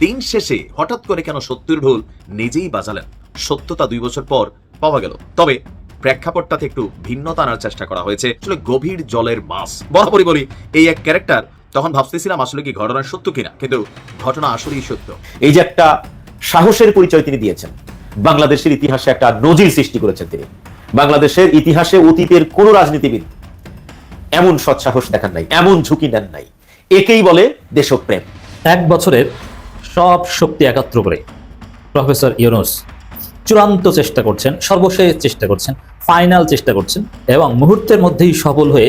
দিন শেষে হঠাৎ করে কেন সত্যের ঢোল নিজেই বাজালেন? সত্যতা দুই বছর পর পাওয়া গেল। তবে প্রেক্ষাপটটাতে একটু ভিন্নতা আনার চেষ্টা করা হয়েছে। আসলে গভীর জলের মাছ। বরাবরই বলি এই এক ক্যারেক্টার তখন ভাবতেছিলাম আসলে কি ঘটনা সত্য কিনা কিন্তু ঘটনা আসলেই সত্য। এই যে একটা সাহসের পরিচয় তিনি দিয়েছেন বাংলাদেশের ইতিহাসে একটা নজির সৃষ্টি করেছেন তিনি। বাংলাদেশের ইতিহাসে অতীতের কোন রাজনীতিবিদ এমন সৎসাহস দেখান নাই এমন ঝুঁকি নেন নাই। একেই বলে দেশপ্রেম। এক বছরের সব শক্তি একাত্র করে প্রফেসর ইউনুস চূড়ান্ত চেষ্টা করছেন, সর্বশেষ চেষ্টা করছেন ফাইনাল চেষ্টা করছেন এবং মুহূর্তের মধ্যেই সফল হয়ে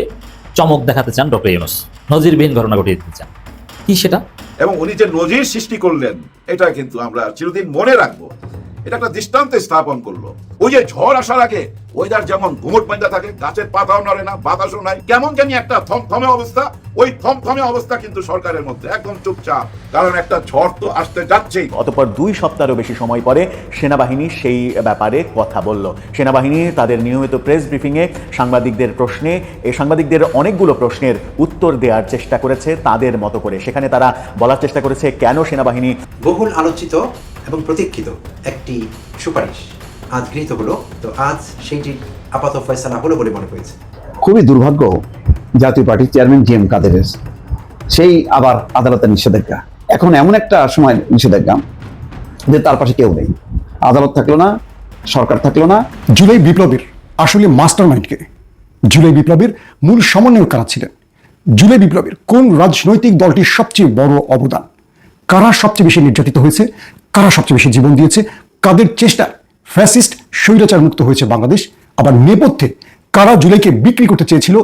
চমক দেখাতে চান ডক্টর ইউনুস। নজিরবিহীন ঘটনা ঘটিয়ে দিতে চান। কি সেটা? এবং উনি যে নজির সৃষ্টি করলেন, এটা কিন্তু আমরা চিরদিন মনে রাখব। এটা একটা দৃষ্টান্তে স্থাপন করল। ওই যে ঝড় আসার আগে ওয়েদার যেমন ঘুমট বান্ধা থাকে গাছের পাতাও নড়ে না বাতাসও নাই কেমন জানি একটা থমথমে অবস্থা। ওই থমথমে অবস্থা কিন্তু সরকারের মধ্যে একদম চুপচাপ কারণ একটা ঝড় তো আসতে যাচ্ছেই। অতঃপর দুই সপ্তাহেরও বেশি সময় পরে সেনাবাহিনী সেই ব্যাপারে কথা বলল। সেনাবাহিনী তাদের নিয়মিত প্রেস ব্রিফিংয়ে সাংবাদিকদের প্রশ্নে এই সাংবাদিকদের অনেকগুলো প্রশ্নের উত্তর দেওয়ার চেষ্টা করেছে তাদের মতো করে। সেখানে তারা বলার চেষ্টা করেছে কেন সেনাবাহিনী বহুল আলোচিত এবং প্রতীক্ষিত একটি সুপারিশ। আজ গৃহীত হলো তো আজ সেইটির আপাত ফয়সালা হলো বলে মনে হয়েছে। খুবই দুর্ভাগ্য জাতীয় পার্টির চেয়ারম্যান জি এম কাদেরের। সেই আবার আদালতের নিষেধাজ্ঞা। এখন এমন একটা সময় নিষেধাজ্ঞা যে তার পাশে কেউ নেই। আদালত থাকল না সরকার থাকল না। জুলাই বিপ্লবের আসলে মাস্টার মাইন্ডকে জুলাই বিপ্লবের মূল সমন্বয় কারা ছিলেন? জুলাই বিপ্লবের কোন রাজনৈতিক দলটির সবচেয়ে বড় অবদান? কারা সবচেয়ে বেশি নির্যাতিত হয়েছে? কারা সবচেয়ে বেশি জীবন দিয়েছে? কাদের চেষ্টা ফ্যাসিস্ট, স্বৈরাচার মুক্ত হয়েছে বাংলাদেশ? আবার নেপথ্যে কারা জুলাইকে বিক্রি করতে চেয়েছিল?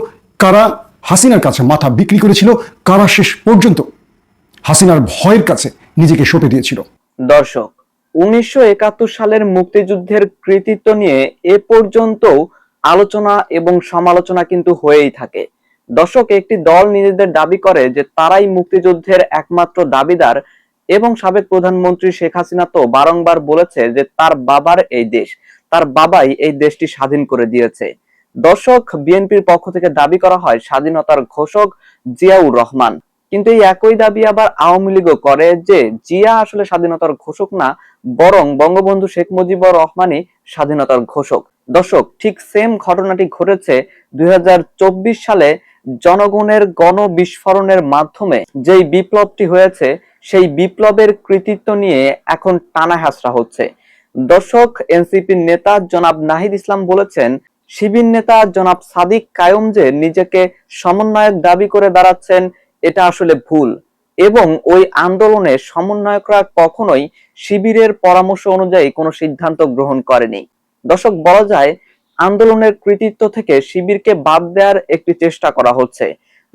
কারা হাসিনার কাছে মাথা বিক্রি করেছিল? কারা শেষ পর্যন্ত হাসিনার ভয়ের কাছে নিজেকে সঁপে দিয়েছিল? দর্শক, উনিশশো একাত্তর সালের মুক্তিযুদ্ধের কৃতিত্ব নিয়ে এ পর্যন্ত আলোচনা এবং সমালোচনা কিন্তু হয়েই থাকে। দর্শক, একটি দল নিজেদের দাবি করে যে তারাই মুক্তিযুদ্ধের একমাত্র দাবিদার এবং সাবেক প্রধানমন্ত্রী শেখ হাসিনা তো বারংবার বলেছে যে তার বাবার এই দেশ, তার বাবাই এই দেশটি স্বাধীন করে দিয়েছে। দর্শক, বিএনপির পক্ষ থেকে দাবি করা হয়, স্বাধীনতার ঘোষক জিয়াউর রহমান। কিন্তু এই একই দাবি আবার আওয়ামী লীগও করে যে জিয়া আসলে স্বাধীনতার ঘোষক না, বরং বঙ্গবন্ধু শেখ মুজিবুর রহমানই স্বাধীনতার ঘোষক। দর্শক, ঠিক সেম ঘটনাটি ঘটেছে দুই হাজার চব্বিশ সালে জনগণের গণ বিস্ফোরণের মাধ্যমে। যেই বিপ্লবটি হয়েছে, সেই বিপ্লবের কৃতিত্ব নিয়ে এখন টানা হাসরা হচ্ছে। দর্শক, এনসিপির নেতা জনাব নাহিদ ইসলাম বলেছেন, শিবির নেতা জনাব সাদিক কায়ুম যে নিজেকে সমন্বয়ক দাবি করে দাঁড়াচ্ছেন এটা আসলে ভুল। এবং ওই আন্দোলনে সমন্বয়করা কখনোই শিবিরের পরামর্শ অনুযায়ী কোনো সিদ্ধান্ত গ্রহণ করেনি। দর্শক, বলা যায় আন্দোলনের কৃতিত্ব থেকে শিবিরকে বাদ দেওয়ার একটি চেষ্টা করা হচ্ছে।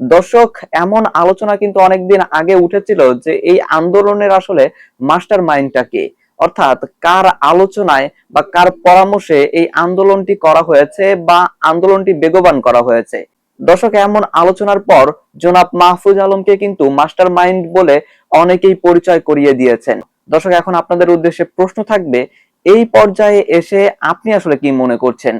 দর্শক, এমন আলোচনা কিন্তু অনেকদিন আগে উঠেছিল যে এই আন্দোলনের আসলে মাস্টার মাইন্ডটা কে? অর্থাৎ কার আলোচনায় বা কার পরামর্শে এই আন্দোলনটি করা হয়েছে বা আন্দোলনটি বেগবান করা হয়েছে? দর্শক, এমন আলোচনার পর জনাব মাহফুজ আলমকে কিন্তু মাস্টার মাইন্ড বলে অনেকেই পরিচয় করিয়ে দিয়েছেন। দর্শক, এখন আপনাদের উদ্দেশ্যে প্রশ্ন থাকবে এই পর্যায়ে এসে আপনি আসলে কি মনে করছেন?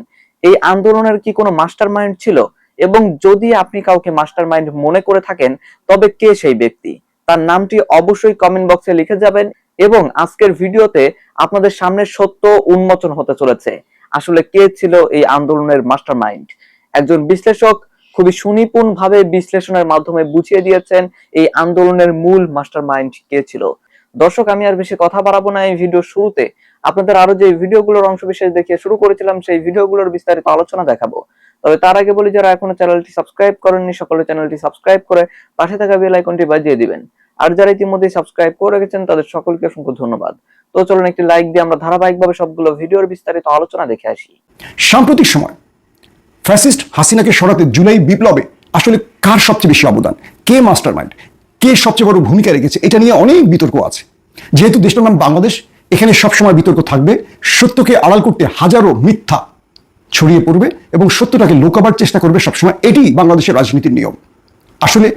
এই আন্দোলনের কি কোনো মাস্টার মাইন্ড ছিল? এবং যদি আপনি কাউকে মাস্টার মাইন্ড মনে করে থাকেন, তবে কে সেই ব্যক্তি? তার নামটি অবশ্যই কমেন্ট বক্সে লিখে যাবেন এবং আজকের ভিডিওতে আপনাদের সামনে সত্য উন্মোচন হতে চলেছে। আসলে কে ছিল এই আন্দোলনের মাস্টার মাইন্ড একজন বিশ্লেষক খুবই সুনিপুণ ভাবে বিশ্লেষণের মাধ্যমে বুঝিয়ে দিয়েছেন এই আন্দোলনের মূল মাস্টার মাইন্ড কে ছিল। দর্শক, আমি আর বেশি কথা বাড়াবো না এই ভিডিও শুরুতে। আপনাদের আরও যে ভিডিওগুলোর অংশ বিশেষ দেখিয়ে শুরু করেছিলাম, সেই ভিডিওগুলোর বিস্তারিত আলোচনা দেখাবো। তবে তার আগে বলি, যারা এখনও চ্যানেলটি সাবস্ক্রাইব করেননি, সকলে চ্যানেলটি সাবস্ক্রাইব করে পাশে থাকা বেল আইকনটি বাজিয়ে দিবেন। আর যারা ইতিমধ্যে সাবস্ক্রাইব করে রেখেছেন, তাদের সকলকে অসংখ্য ধন্যবাদ। তো চলুন একটি লাইক দিয়ে আমরা ধারাবাহিকভাবে সবগুলো ভিডিওর বিস্তারিত আলোচনা দেখে আসি। সাম্প্রতিক সময়, ফ্যাসিস্ট হাসিনাকে সরাতে জুলাই বিপ্লবে আসলে কার সবচেয়ে বেশি অবদান? কে মাস্টার মাইন্ড কে সবচেয়ে বড় ভূমিকা রেখেছে? এটা নিয়ে অনেক বিতর্ক আছে। যেহেতু দেশটার নাম বাংলাদেশ এখানে সবসময় বিতর্ক থাকবে। সত্যকে আড়াল করতে হাজারো মিথ্যা ছড়িয়ে পড়বে এবং সত্যটাকে লোকাবার চেষ্টা করবে সবসময়। এটি বাংলাদেশের রাজনীতির নিয়ম। আসলে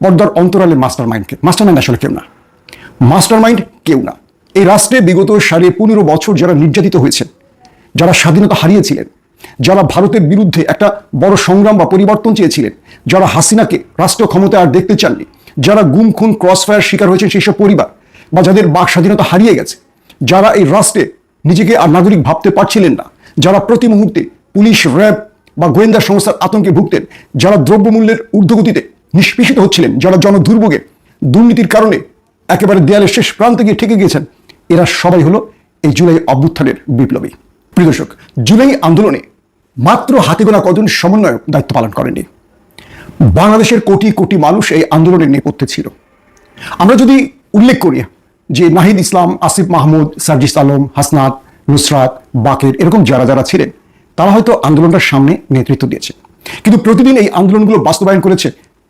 পর্দার অন্তরালে মাস্টার মাইন্ডকে মাস্টার মাইন্ড আসলে কেউ না। মাস্টার মাইন্ড কেউ না। এই রাষ্ট্রে বিগত সাড়ে পনেরো বছর যারা নির্যাতিত হয়েছেন, যারা স্বাধীনতা হারিয়েছিলেন, যারা ভারতের বিরুদ্ধে একটা বড় সংগ্রাম বা পরিবর্তন চেয়েছিলেন, যারা হাসিনাকে রাষ্ট্র ক্ষমতায় আর দেখতে চাননি, যারা গুম, খুন ক্রস ফায়ার শিকার হয়েছেন সেই সব পরিবার, বা যাদের বাক স্বাধীনতা হারিয়ে গেছে যারা এই রাষ্ট্রে নিজেকে আর নাগরিক ভাবতে পারছিলেন না, যারা প্রতি মুহূর্তে পুলিশ, র্যাব বা গোয়েন্দা সংস্থার আতঙ্কে ভুগতেন, যারা দ্রব্যমূল্যের ঊর্ধ্বগতিতে নিষ্পেষিত হচ্ছিলেন, যারা জনদুর্ভোগে দুর্নীতির কারণে একেবারে দেয়ালের শেষ প্রান্তে গিয়ে ঠেকে গিয়েছেন, এরা সবাই হলো এই জুলাই অভ্যুত্থানের বিপ্লবী। প্রিয় দর্শক, জুলাই আন্দোলনে মাত্র হাতে গোনা কজন সমন্বয়ক দায়িত্ব পালন করেনি বাংলাদেশের কোটি কোটি মানুষ এই আন্দোলনের নেপথ্যে ছিল। আমরা যদি উল্লেখ করি যে নাহিদ ইসলাম, আসিফ মাহমুদ, সার্জিস আলম, হাসনাত, নুসরাত, বাকের এরকম যারা যারা ছিলেন, তারা হয়তো আন্দোলনটার সামনে নেতৃত্ব দিয়েছে। কিন্তু প্রতিদিন এই আন্দোলনগুলো বাস্তবায়ন করেছে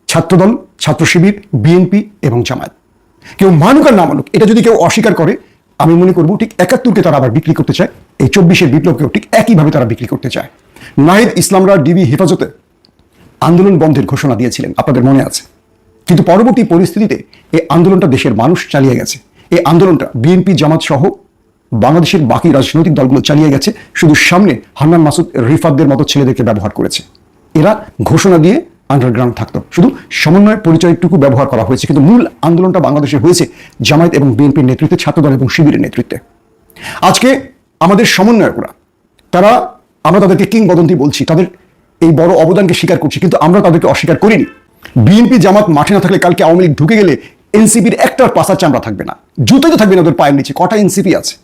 ছাত্রদল, ছাত্র শিবির, বিএনপি এবং জামায়াত। কেউ মানুক আর না মানুক, এটা যদি কেউ অস্বীকার করে, আমি মনে করব ঠিক একাত্তরকে তারা আবার বিক্রি করতে চায়, এই চব্বিশের বিপ্লবকেও ঠিক একইভাবে তারা বিক্রি করতে চায়। নাহিদ ইসলামরা ডিবি হেফাজতে আন্দোলন বন্ধের ঘোষণা দিয়েছিলেন, আপনাদের মনে আছে। কিন্তু পরবর্তী পরিস্থিতিতে এই আন্দোলনটা দেশের মানুষ চালিয়ে গেছে। এই আন্দোলনটা বিএনপি জামাত সহ বাংলাদেশের বাকি রাজনৈতিক দলগুলো চালিয়ে গেছে। শুধু সামনে হান্নান মাসুদ রিফাতদের মতো ছেলেদেরকে ব্যবহার করেছে। এরা ঘোষণা দিয়ে আন্ডারগ্রাউন্ড থাকতো। শুধু সমন্বয় পরিচয়টুকু ব্যবহার করা হয়েছে। কিন্তু মূল আন্দোলনটা বাংলাদেশে হয়েছে জামায়াত এবং বিএনপির নেতৃত্বে, ছাত্রদল এবং শিবিরের নেতৃত্বে। আজকে আমাদের সমন্বয়করা, তারা, আমরা তাদেরকে কিংবদন্তি বলছি, তাদের এই বড় অবদানকে স্বীকার করছি, কিন্তু আমরা তাদেরকে অস্বীকার করিনি। বিএনপি জামাত মাঠে না থাকলে কালকে আওয়ামী লীগ ঢুকে গেলে এনসিপির একটার পাশার চামড়া থাকবে না। জুতোই তো থাকবে না ওদের পায়ের নিচে, কটা এনসিপি আছে?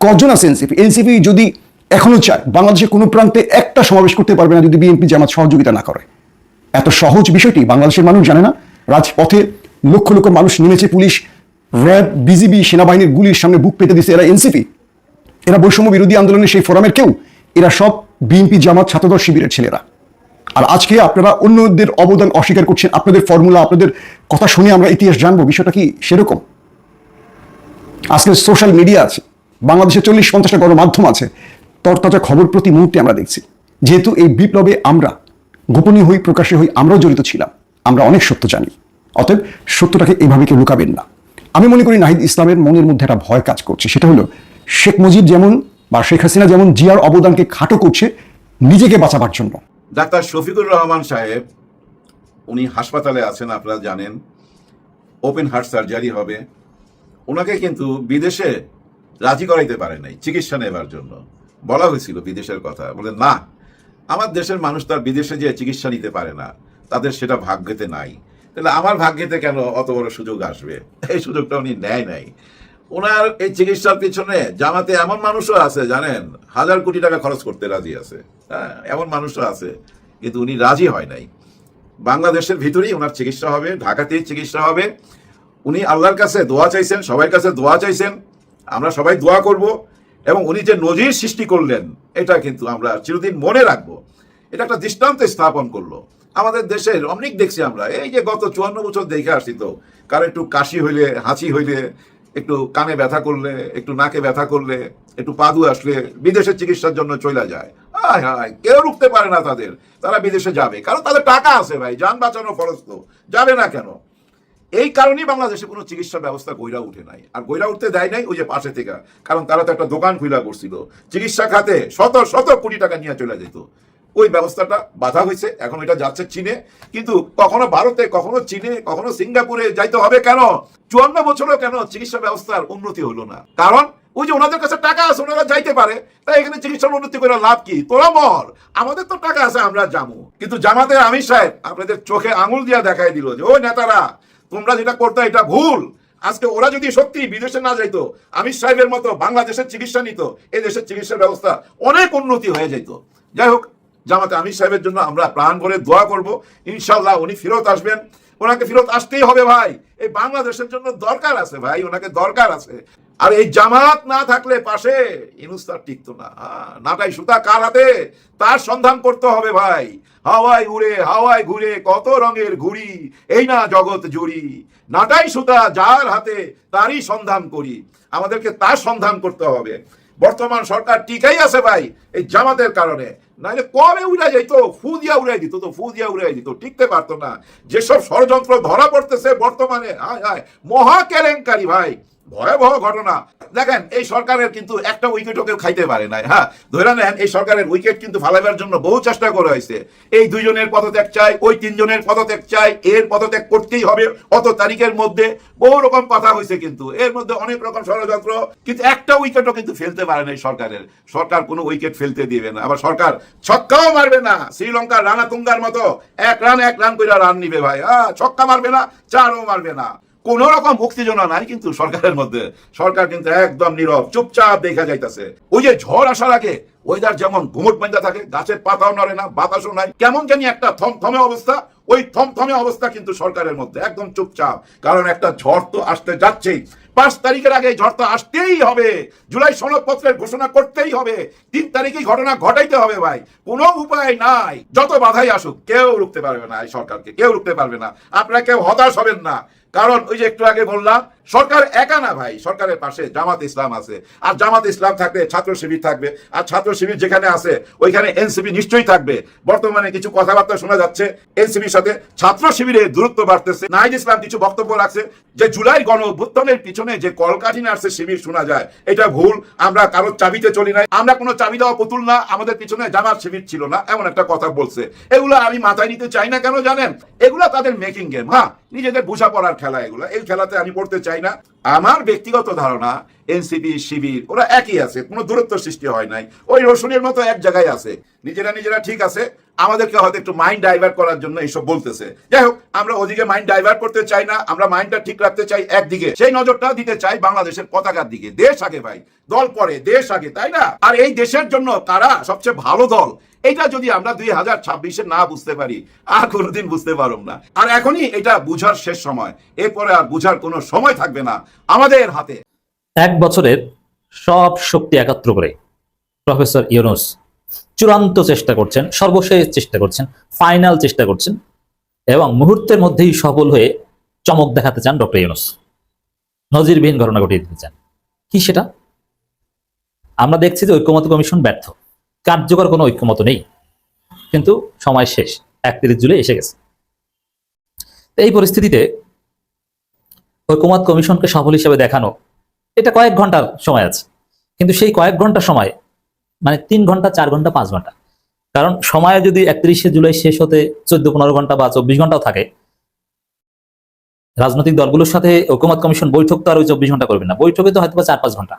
কজন আছে এনসিপি? এনসিপি যদি এখনও চায়, বাংলাদেশের কোনো প্রান্তে একটা সমাবেশ করতে পারবে না যদি বিএনপি জামাত সহযোগিতা না করে। এত সহজ বিষয়টি বাংলাদেশের মানুষ জানে না। রাজপথে লক্ষ লক্ষ মানুষ নেমেছে, পুলিশ, র্যাব, বিজিবি, সেনাবাহিনীর গুলির সামনে বুক পেতে দিছে এরা এনসিপি। এরা বৈষম্য বিরোধী আন্দোলনের সেই ফোরামের কেউ, এরা সব বিএনপি জামাত ছাত্রদল শিবিরের ছেলেরা। আর আজকে আপনারা অন্যদের অবদান অস্বীকার করছেন, আপনাদের ফর্মুলা আপনাদের কথা শুনে আমরা ইতিহাস জানব, বিষয়টা কি সেরকম? আজকে সোশ্যাল মিডিয়া আছে, বাংলাদেশে চল্লিশ পঞ্চাশটা গণমাধ্যম আছে, তরতাজা খবর প্রতি মুহূর্তে আমরা দেখছি। যেহেতু এই বিপ্লবে আমরা, গোপনীয় হই প্রকাশে হই, আমরাও জড়িত ছিলাম, আমরা অনেক সত্য জানি, অতএব সত্যটাকে এইভাবে কেউ লুকাবেন না। আমি মনে করি নাহিদ ইসলামের মনের মধ্যে একটা ভয় কাজ করছে, সেটা হলো শেখ মুজিব যেমন বা শেখ হাসিনা যেমন জিয়ার অবদানকে খাটো করছে, নিজেকে বাঁচাবার জন্য। ডাক্তার শফিকুর রহমান সাহেব, উনি হাসপাতালে আছেন, আপনারা জানেন। ওপেন হার্ট সার্জারি হবে। ওনাকে কিন্তু বিদেশে রাজি করাইতে পারে নাই, চিকিৎসা নেবার জন্য। বলা হয়েছিল বিদেশের কথা। বলে না, আমার দেশের মানুষ তার বিদেশে যে চিকিৎসা নিতে পারে না। তাদের সেটা ভাগ্যেতে নাই। তাহলে আমার ভাগ্যেতে কেন অত বড় সুযোগ আসবে? এই সুযোগটা উনি নেয় নাই। ওনার এই চিকিৎসার পিছনে জামাতে এমন মানুষও আছে, জানেন? হাজার কোটি টাকা খরচ করতে রাজি আছে। হ্যাঁ এমন মানুষও আছে, কিন্তু উনি রাজি হয় নাই। বাংলাদেশের ভিতরেই ওনার চিকিৎসা হবে, ঢাকাতেই চিকিৎসা হবে। উনি আল্লাহর কাছে দোয়া চাইছেন, সবার কাছে দোয়া চাইছেন। আমরা সবাই দোয়া করব এবং উনি যে নজির সৃষ্টি করলেন, এটা কিন্তু আমরা চিরদিন মনে রাখব। এটা একটা দৃষ্টান্ত স্থাপন করল। আমাদের দেশের অনেক দেখছি আমরা, এই যে গত চুয়ান্ন বছর দেখে আসছি তো, কারও একটু কাশি হইলে, হাঁচি হইলে একটু কানে ব্যথা করলে, একটু নাকে ব্যথা করলে, একটু পাদু আসলে বিদেশে চিকিৎসার জন্য চলে যায়। হায় হায়, কেউ রুখতে পারে না তাদের। তারা বিদেশে যাবে। কারণ তাদের টাকা আছে ভাই, যান বাঁচানো খরচ তো। যাবে না কেন? এই কারণেই বাংলাদেশে কোনো চিকিৎসা ব্যবস্থা গইরা উঠে নাই। আর গইরা উঠতে দেয় নাই ওই যে পাশে থেকে। কারণ তারা তো একটা দোকান খুলা করছিল। চিকিৎসা খাতে শত শত কোটি টাকা নিয়ে চলে যেত। ওই ব্যবস্থাটা বাধা হয়েছে, এখন এটা যাচ্ছে চীনে। কিন্তু কখনো ভারতে, কখনো চীনে, কখনো সিঙ্গাপুরে যাইতে হবে কেন? চুয়ান্ন বছরও কেন চিকিৎসা ব্যবস্থার উন্নতি হলো না? কারণ ওই যে ওনাদের কাছে টাকা আছে, ওনারা যাইতে পারে, তাই এখানে চিকিৎসার উন্নতি করে লাভ কি? তোরা মর। আমাদের তো টাকা আছে, আমরা যাব কিন্তু জামাতের আমির সাহেব আপনাদের চোখে আঙুল দিয়া দেখাই দিল যে ও নেতারা, তোমরা যেটা করতে, এটা ভুল। আজকে ওরা যদি সত্যি বিদেশে না যাইতো, আমির সাহেবের মতো বাংলাদেশের চিকিৎসা নিত এই দেশের চিকিৎসা ব্যবস্থা অনেক উন্নতি হয়ে যেত যাই হোক জামাতে আমির সাহেবের জন্য আমরা প্রাণ ভরে দোয়া করব। ইনশাল্লাহ উনি ফেরত আসবেন। ওনাকে ফেরত আসতেই হবে ভাই। এই বাংলাদেশের জন্য দরকার আছে ভাই ওনাকে দরকার আছে। আর এই জামাত না থাকলে পাশে ইনুস তার টিকতো না। হ্যাঁ, নাটাই সুতা কার হাতে? তার সন্ধান করতে হবে ভাই। হাওয়ায় উড়ে হাওয়ায় ঘুরে কত রঙের ঘুড়ি। এই না জগৎ জুড়ি। নাটাই সুতা যার হাতে তারই সন্ধান করি। আমাদেরকে তার সন্ধান করতে হবে। বর্তমান সরকার টিকাই আছে ভাই এই জামাতের কারণে। নাহলে কবে উড়ে যেত ফু দিয়া উড়ে দিত তো ফু দিয়া উড়ে দিত টিকতে পারতো না। যেসব ষড়যন্ত্র ধরা পড়তেছে বর্তমানে, হায় হায়, মহা কেলেঙ্কারি ভাই, ভয়াবহ ঘটনা। দেখেন, এই সরকারের কিন্তু একটা উইকেটও কেউ খাইতে পারে নাই হ্যাঁ? ধরে নেন, এই সরকারের উইকেট কিন্তু ফালাইবার জন্য বহু চেষ্টা করা হয়েছে। এই দুইজনের পদত্যাগ চাই, ওই তিনজনের পদত্যাগ চাই, এর পদত্যাগ করতেই হবে, অত তারিখের মধ্যে। বহু রকম কথা হয়েছে কিন্তু, এর মধ্যে অনেক রকম ষড়যন্ত্র, কিন্তু একটা উইকেটও কিন্তু ফেলতে পারে না এই সরকারের। সরকার কোনো উইকেট ফেলতে দিবে না। আবার সরকার ছক্কাও মারবে না। শ্রীলঙ্কার রানা তুঙ্গার মতো এক রান এক রান করে রান নিবে ভাই। হ্যাঁ ছক্কা মারবে না, চারও মারবে না। কোন রকম উত্তেজনা নাই কিন্তু সরকারের মধ্যে। সরকার কিন্তু একদম নীরব, চুপচাপ দেখা যাইতাছে। ওই যে ঝড় আসার আগে ওয়েদার যেমন ঘুমট বান্ধা থাকে, গাছের পাতাও নড়ে না, বাতাসও নাই, কেমন জানি একটা থমথমে অবস্থা। ওই থমথমে অবস্থা কিন্তু সরকারের মধ্যে, একদম চুপচাপ। কারণ একটা ঝড় তো আসতে যাচ্ছেই। পাঁচ তারিখের আগে ঝড় তো আসতেই হবে। জুলাই সনদপত্রের ঘোষণা করতেই হবে। তিন তারিখেই ঘটনা ঘটাইতে হবে ভাই। কোনো উপায় নাই। যত বাধাই আসুক, কেউ রুখতে পারবে না এই সরকারকে, কেউ রুখতে পারবে না। আপনারা কেউ হতাশ হবেন না। কারণ ওই যে একটু আগে বললাম, সরকার একা না ভাই, সরকারের পাশে জামাত ইসলাম আছে। আর জামাত ইসলাম থাকবে ছাত্র শিবির থাকবে। আর ছাত্র শিবির যেখানে আছে, ওইখানে এনসিপি নিশ্চয়ই থাকবে। বর্তমানে কিছু কথাবার্তা শোনা যাচ্ছে, এনসিপির সাথে ছাত্র শিবিরের দূরত্ব বাড়তেছে। নাইদ ইসলাম কিছু বক্তব্য রাখছে যে, জুলাই গণ অভ্যুত্থানের পিছনে যে কলকাঠি নার্সের শিবির শোনা যায়, এটা ভুল, আমরা কারোর চাবিতে চলি নাই, আমরা কোনো চাবি দেওয়া পুতুল না, আমাদের পিছনে জামাত শিবির ছিল না, এমন একটা কথা বলছে। এগুলো আমি মাথায় নিতে চাই না কেন জানেন? এগুলো তাদের মেকিং গেম হ্যাঁ নিজেদের বোঝা পড়ার খেলা এগুলো। এই খেলাতে আমি পড়তে চাই না। আমার ব্যক্তিগত ধারণা, এনসিপি, শিবির, ওরা একই আছে, কোনো দূরত্ব সৃষ্টি হয় নাই। ওই রসুনের মতো এক জায়গায় আছে। নিজেরা নিজেরা ঠিক আছে আমাদেরকে হয়তো একটু মাইন্ড ডাইভার্ট করার জন্য এইসব বলতেছে। যাই হোক, আমরা ওদিকে মাইন্ড ডাইভার্ট করতে চাই না, আমরা মাইন্ডটা ঠিক রাখতে চাই একদিকে। সেই নজরটা দিতে চাই বাংলাদেশের পতাকার দিকে। দেশ আগে ভাই, দল পরে, দেশ আগে, তাই না? আর এই দেশের জন্য কারা সবচেয়ে ভালো দল? এটা যদি আমরা দুই হাজার ছাব্বিশে না বুঝতে পারি, আর কোনোদিন বুঝতে পারব না। আর এখনই এটা বুঝার শেষ সময়। এরপরে আর বুঝার কোনো সময় থাকবে না আমাদের হাতে। এক বছরের সব শক্তি একাত্র করে, প্রফেসর ইউনুস চূড়ান্ত চেষ্টা করছেন, সর্বশেষ চেষ্টা করছেন ফাইনাল চেষ্টা করছেন এবং মুহূর্তের মধ্যেই সফল হয়ে চমক দেখাতে চান ডক্টর ইউনুস। নজিরবিহীন ঘটনা ঘটিয়ে দিতে চান। কি সেটা? আমরা দেখছি যে ঐক্যমত কমিশন ব্যর্থ। কার্যকর কোনো ঐক্যমত নেই। কিন্তু সময় শেষ, একত্রিশ জুলাই এসে গেছে। এই পরিস্থিতিতে ঐক্যমত কমিশনকে সফল হিসেবে দেখানো, এটা কয়েক ঘণ্টার সময় আছে। কিন্তু সেই কয়েক ঘণ্টা সময় মানে তিন ঘণ্টা, চার ঘণ্টা, পাঁচ ঘণ্টা। কারণ সময় যদি একত্রিশে জুলাই শেষ হতে চোদ্দ, পনেরো ঘণ্টা বা চব্বিশ ঘন্টাও থাকে, রাজনৈতিক দলগুলোর সাথে ঐক্যমত কমিশন বৈঠক তো আর ওই চব্বিশ ঘণ্টা করবে না। বৈঠকে তো হয়তো চার, পাঁচ ঘণ্টা।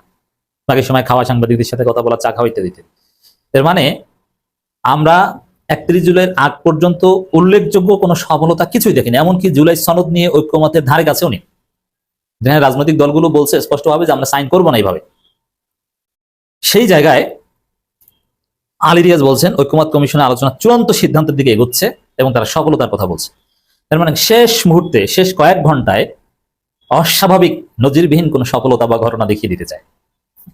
বাকি সময় খাওয়া সাংবাদিকদের সাথে কথা বলা, চা খাওয়া ইত্যাদি। এর মানে আমরা একত্রিশ জুলাইয়ের আগ পর্যন্ত উল্লেখযোগ্য কোনো সফলতা কিছুই দেখিনি। এমনকি জুলাই সনদ নিয়ে ঐক্যমতের ধারে কাছেও নেই। যেখানে রাজনৈতিক দলগুলো বলছে স্পষ্টভাবে যে আমরা সাইন করব না এইভাবে। সেই জায়গায় আলী রিয়াজ বলছেন ঐক্যমত কমিশনের আলোচনা চূড়ান্ত সিদ্ধান্তের দিকে এগোচ্ছে এবং তারা সফলতার কথা বলছে। তার মানে শেষ মুহূর্তে শেষ কয়েক ঘন্টায় অস্বাভাবিক নজিরবিহীন কোনো সফলতা বা ঘটনা দেখিয়ে দিতে চায়।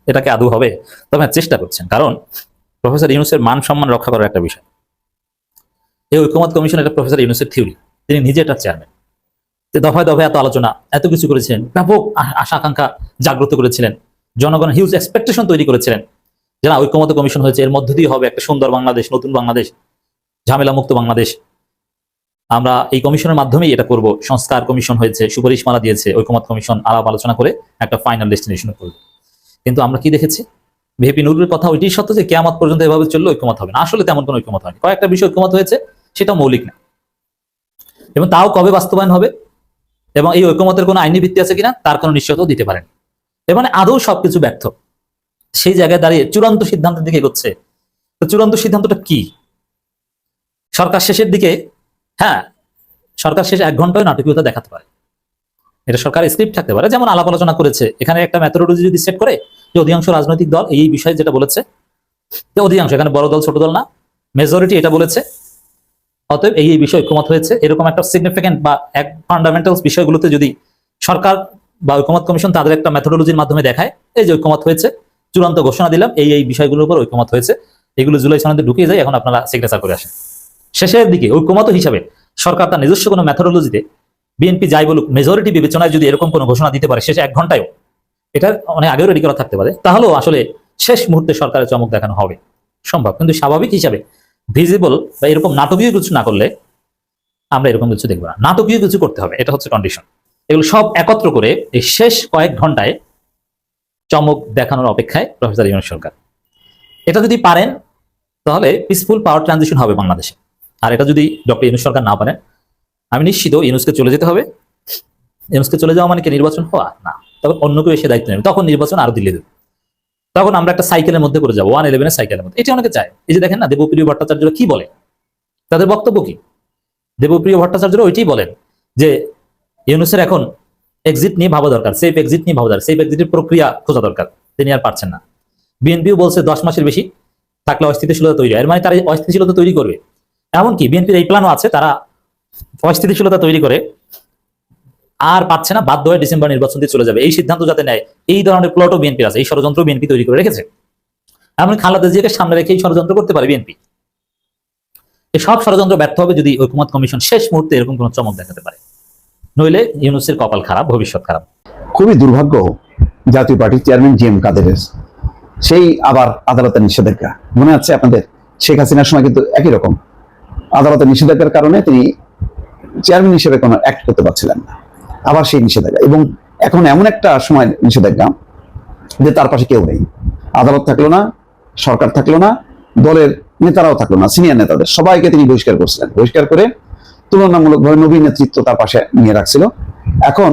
এটাকে আদৌ হবে? তবে হ্যাঁ, চেষ্টা করছেন। কারণ প্রফেসর ইউনুসের মান সম্মান রক্ষা করার একটা বিষয়। এই ঐক্যমত কমিশন এটা প্রফেসর ইউনুসের থিওরি। তিনি নিজে এটা চেয়ারম্যান। দফায় দফায় এত আলোচনা এত কিছু করেছিলেন ব্যাপক আশা আকাঙ্ক্ষা জাগ্রত করেছিলেন। জনগণ হিউজ এক্সপেকটেশন তৈরি করেছিলেন। যে না ঐক্যমত কমিশন হয়েছে, এর মধ্য দিয়ে হবে একটা সুন্দর বাংলাদেশ, নতুন বাংলাদেশ ঝামেলা মুক্ত বাংলাদেশ। আমরা এই কমিশনের মাধ্যমেই এটা করব। সংস্কার কমিশন হয়েছে, সুপারিশমালা দিয়েছে, ঐক্যমত কমিশন আলাপ আলোচনা করে একটা ফাইনাল ডেস্টিনেশন করবে কিন্তু আমরা কি দেখেছি? ভিপি নুরুর কথা ওইটাই সত্য যে কেয়ামত পর্যন্ত এভাবে চললে ঐক্যমত হবে না। আসলে তেমন কোনো ঐক্যমত হয়নি। কয়েকটা বিষয় ঐক্যমত হয়েছে সেটা মৌলিক না। এবং তাও কবে বাস্তবায়ন হবে? এবং এই ঐক্যমতের কোনো আইনি ভিত্তি আছে কিনা? তার কোনো নিশ্চয়তাও দিতে পারেন। এর মানে আদৌ সবকিছু ব্যর্থ। সেই জায়গায় দাঁড়িয়ে চূড়ান্ত সিদ্ধান্তের দিকে এগোচ্ছে। তো চূড়ান্ত সিদ্ধান্তটা কি? সরকার শেষের দিকে হ্যাঁ সরকার শেষে এক ঘন্টায় নাটকীয়তা দেখাতে পারে। এটা সরকার স্ক্রিপ্ট থাকতে পারে। যেমন আলাপ আলোচনা করেছে, এখানে একটা মেথোডোলজি যদি সেট করে যে অধিকাংশ রাজনৈতিক দল এই বিষয়ে যেটা বলেছে, যে অধিকাংশ, এখানে বড় দল, ছোট দল না মেজরিটি এটা বলেছে, অতএব এই বিষয় ঐক্যমত হয়েছে। এরকম একটা সিগনিফিকেন্ট বা এক ফান্ডামেন্টালস বিষয়গুলোতে যদি সরকার বা ঐক্যমত কমিশন তাদের একটা মেথোডোলজির মাধ্যমে দেখায়, এই যে ঐক্যমত হয়েছে চূড়ান্ত ঘোষণা দিলাম, এই এই বিষয়গুলোর উপর ঐক্যমত হয়েছে। এগুলো জুলাই সনদে ঢুকিয়ে যায়, এখন আপনারা সিগনেচার করে আসেন। শেষের দিকে ঐক্যমত হিসাবে সরকার তার নিজস্ব কোনো মেথোডোলজিতে বিএনপি যাই বলুক মেজরিটি বিবেচনায় যদি এরকম কোনো ঘোষণা দিতে পারে, শেষে এক ঘন্টায়ও এটা অনেক আগেও রেডি করা থাকতে পারে, তাহলেও আসলে শেষ মুহূর্তে সরকারের চমক দেখানো হবে। সম্ভব, কিন্তু স্বাভাবিক হিসাবে ভিজিবল বা এরকম নাটকীয় কিছু না করলে আমরা এরকম কিছু দেখব না। নাটকীয় কিছু করতে হবে, এটা হচ্ছে কন্ডিশন এগুলো সব একত্র করে এই শেষ কয়েক ঘন্টায় চমক দেখানোর অপেক্ষায় প্রফেসর ইউনুস সরকার। এটা যদি পারেন, তাহলে পিসফুল পাওয়ার ট্রানজিশন হবে বাংলাদেশে। আর এটা যদি ডক্টর ইউনুস সরকার না পারেন, আমি নিশ্চিত ইউনুসকে চলে যেতে হবে। ইউনুসকে চলে যাওয়া মানে কি নির্বাচন হওয়া? না। তখন অন্য কেউ এসে দায়িত্ব নেবে। তখন নির্বাচন আরও দিল্লি দেবে। তখন আমরা একটা সাইকেলের মধ্যে করে যাব ওয়ান ইলেভেনের সাইকেলের মধ্যে। এটা অনেকে চায়। এই যে দেখেন না, দেবপ্রিয় ভট্টাচার্যরা কি বলে? তাদের বক্তব্য কি? দেবপ্রিয় ভট্টাচার্যরা ওইটাই বলেন যে ইউনুসের এখন এক্সিট নিয়ে ভাবা দরকার সেফ এক্সিট নিয়ে ভাবা দরকার সেফ এক্সিটের প্রক্রিয়া খোঁজা দরকার, তিনি আর পারছেন না। বিএনপিও বলছে দশ মাসের বেশি থাকলে অস্থিতিশীলতা তৈরি হয়, এর মানে তারা অস্থিতিশীলতা তৈরি করবে। এমনকি বিএনপির এই প্ল্যানও আছে, তারা অস্থিতিশীলতা তৈরি করে আর পাচ্ছে না, বাধ্য হয়ে ডিসেম্বর নির্বাচন দিয়ে চলে যাবে। এই সিদ্ধান্ত যাতে নেয়, এই ধরনের প্লটও বিএনপি আছে, এই ষড়যন্ত্র বিএনপি তৈরি করে রেখেছে। এমন খালাদা জিয়াকে সামনে রেখে এই ষড়যন্ত্র করতে পারে বিএনপি সব ষড়যন্ত্র ব্যর্থ হবে যদি ঐকমত কমিশন শেষ মুহূর্তে এরকম কোনো চমক দেখাতে পারে। নইলে ইউনুসের কপাল খারাপ, ভবিষ্যৎ খারাপ। খুবই দুর্ভাগ্য জাতীয় পার্টির চেয়ারম্যান জি এম কাদেরের সেই আবার আদালতের নিষেধাজ্ঞা। মনে আছে আপনাদের? শেখ হাসিনার সময় কিন্তু একই রকম। আদালতের নিষেধাজ্ঞার কারণে তিনি চেয়ারম্যান হিসেবে কোনো অ্যাক্ট করতে পারছিলেন না। আবার সেই নিষেধাজ্ঞা। এবং এখন এমন একটা সময় নিষেধাজ্ঞা যে তার পাশে কেউ নেই। আদালত থাকল না, সরকার থাকল না, দলের নেতারাও থাকল না সিনিয়র নেতাদের। সবাইকে তিনি বহিষ্কার করছিলেন। বহিষ্কার করে তুলনামূলকভাবে নবীন নেতৃত্ব তার পাশে নিয়ে রাখছিল। এখন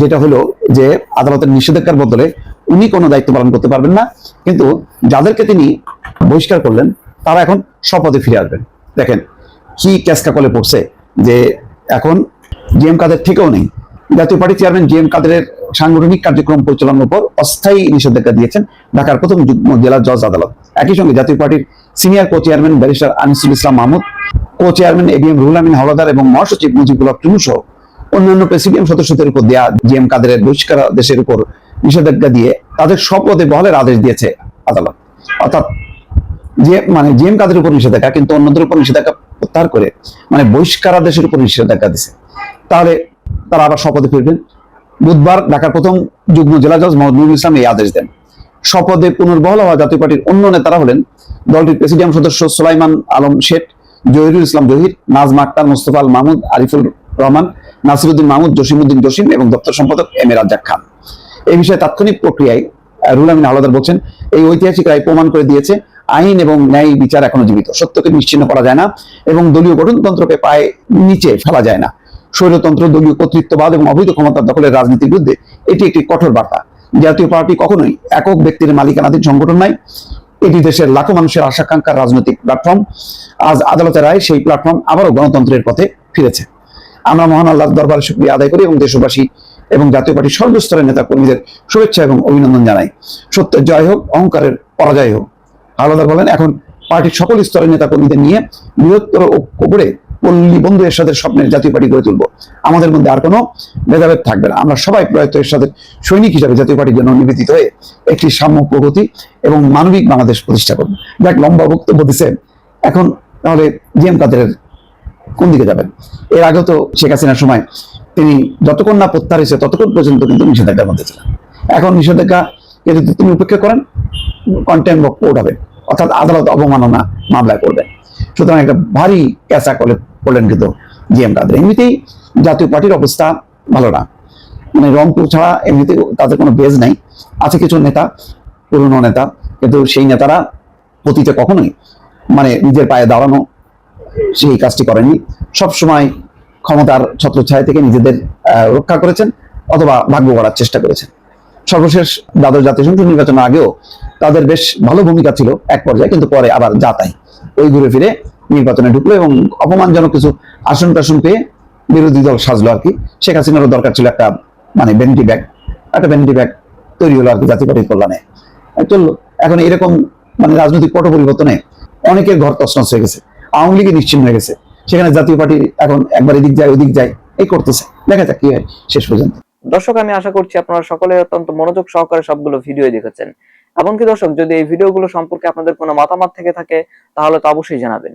যেটা হলো যে আদালতের নিষেধাজ্ঞার বদলে উনি কোনো দায়িত্ব পালন করতে পারবেন না, কিন্তু যাদেরকে তিনি বহিষ্কার করলেন, তারা এখন শপথে ফিরে আসবেন। দেখেন কি ক্যাসকা কলে পড়ছে যে এখন জি এম কাদের থেকেও নেই। Jatiya party chairman G M Kader সাংগঠনিক কার্যক্রম পরিচালনার উপর অস্থায়ী নিষেধাজ্ঞা দিয়েছেন ঢাকার প্রথম যুগ্ম জেলা জজ আদালত। একই সঙ্গে জাতীয় পার্টির senior co chairman barrister Anisul Islam Mahmud co chairman A B M Ruhul Amin Hawlader এবং মহাসচিব মুজিবুল হক সহ অন্যান্য প্রেসিডিয়াম সদস্যদের উপর দেয়া জি এম কাদের বহিষ্কার দেশের উপর নিষেধাজ্ঞা দিয়ে তাদের শপথে বহলের আদেশ দিয়েছে আদালত। অর্থাৎ যে মানে জি এম কাদের উপর নিষেধাজ্ঞা, কিন্তু অন্যদের উপর নিষেধাজ্ঞা প্রত্যাহার করে মানে বহিষ্কারাদেশের উপর নিষেধাজ্ঞা দিছে তাহলে তারা আবার শপথে ফিরবেন। বুধবার ঢাকার প্রথম যুগ্ম জেলা জজ মোহাম্মদ নুরুল ইসলাম এই আদেশ দেন। শপথে পুনর্বহাল হওয়া জাতীয় পার্টির অন্য নেতারা হলেন দলটির প্রেসিডিয়াম সদস্য সোলাইমান আলম শেঠ জহিরুল ইসলাম জহির, নাজমা আক্তার, মোস্তফা আল মাহমুদ আরিফুল রহমান, নাসিরুদ্দিন মাহমুদ, জসিমুদ্দিন জসিম এবং দপ্তর সম্পাদক এম এ রাজ্জাক খান। এই বিষয়ে তাৎক্ষণিক প্রক্রিয়ায় রুহুল আমিন হাওলাদার বলছেন, এই ঐতিহাসিক রায় প্রমাণ করে দিয়েছে, আইন এবং ন্যায় বিচার এখনও জীবিত। সত্যকে নিশ্চিন্ন করা যায় না এবং দলীয় গঠনতন্ত্রকে পায়ে নিচে ফেলা যায় না। স্বৈরতন্ত্র, দলীয় কর্তৃত্ববাদ এবং অবৈধ ক্ষমতার দখলের রাজনীতির বিরুদ্ধে এটি একটি কঠোর বার্তা। জাতীয় পার্টি কখনোই একক ব্যক্তির মালিকানাধীন সংগঠন নাই এটি দেশের লাখো মানুষের আশাকাঙ্ক্ষার রাজনৈতিক প্ল্যাটফর্ম আজ আদালতের রায় সেই প্ল্যাটফর্ম আবারও গণতন্ত্রের পথে ফিরেছে। আমরা মহান আল্লাহর দরবার শুক্রিয়া আদায় করি এবং দেশবাসী এবং জাতীয় পার্টির সর্বস্তরের নেতা কর্মীদের শুভেচ্ছা এবং অভিনন্দন জানাই। সত্যের জয় হোক, অহংকারের পরাজয় হোক। আলাদা বলেন, এখন পার্টির সকল স্তরের নেতা কর্মীদের নিয়ে বৃহত্তর ও করে পল্লী বন্ধু সাথে স্বপ্নের জাতীয় পার্টি গড়ে তুলব। আমাদের মধ্যে আর কোনো ভেদাভেদ থাকবে না। আমরা সবাই প্রয়াত সাথে সৈনিক হিসাবে জাতীয় পার্টির জন্য নিবেদিত হয়ে একটি সাম্য প্রগতি এবং মানবিক বাংলাদেশ প্রতিষ্ঠা করব। যাক, লম্বা বক্তব্য দিছে। এখন তাহলে জি এম কোন দিকে যাবেন? এর আগেও তো শেখ হাসিনার সময় তিনি যতক্ষণ না প্রত্যাহার হয়েছে ততক্ষণ পর্যন্ত কিন্তু নিষেধাজ্ঞার মধ্যে ছিলেন। এখন নিষেধাজ্ঞা যদি তিনি উপেক্ষা করেন কন্টেন্ট বক্ত হবে। অর্থাৎ আদালত অবমাননা মামলায় করবেন সুতরাং একটা ভারী ক্যাচা করে করলেন কিন্তু জি এম কাদের এমনিতেই জাতীয় পার্টির অবস্থা ভালো না। মানে রংপুর ছাড়া এমনিতে তাদের কোনো বেজ নাই। আছে কিছু নেতা, পুরনো নেতা, কিন্তু সেই নেতারা অতীতে কখনোই মানে নিজের পায়ে দাঁড়ানো, সেই কাজটি করেনি। সব সময় ক্ষমতার ছত্রছায়া থেকে নিজেদের রক্ষা করেছেন অথবা ভাগ্য করার চেষ্টা করেছেন। সর্বশেষ দ্বাদশ জাতীয় সংসদ নির্বাচনের আগেও তাদের বেশ ভালো ভূমিকা ছিল এক পর্যায়ে, কিন্তু পরে আবার যাতাই ওই ঘুরে ফিরে নির্বাচনে ঢুকলো এবং অপমানজনক কিছু আসন টাসন পেয়ে বিরোধী দল সাজলো আর কি। শেখ হাসিনারও দরকার ছিল একটা মানে ভ্যানিটি ব্যাগ একটা ভ্যানিটি ব্যাগ তৈরি হলো আর কি জাতীয় পার্টির কল্যাণে। চলল এখন এরকম মানে রাজনৈতিক পট পরিবর্তনে অনেকের ঘর তছনছ হয়ে গেছে। আওয়ামী লীগই নিশ্চিন্ন হয়ে গেছে। সেখানে জাতীয় পার্টি এখন একবার এদিক যায়, ওদিক যায়, এই করতেছে। দেখা যাক কি হয় শেষ পর্যন্ত। দর্শক, আমি আশা করছি আপনারা সকলে অত্যন্ত মনোযোগ সহকারে সবগুলো ভিডিও দেখেছেন। এমনকি দর্শক, যদি এই ভিডিওগুলো সম্পর্কে আপনাদের কোনো মতামত থেকে থাকে, তাহলে তো অবশ্যই জানাবেন।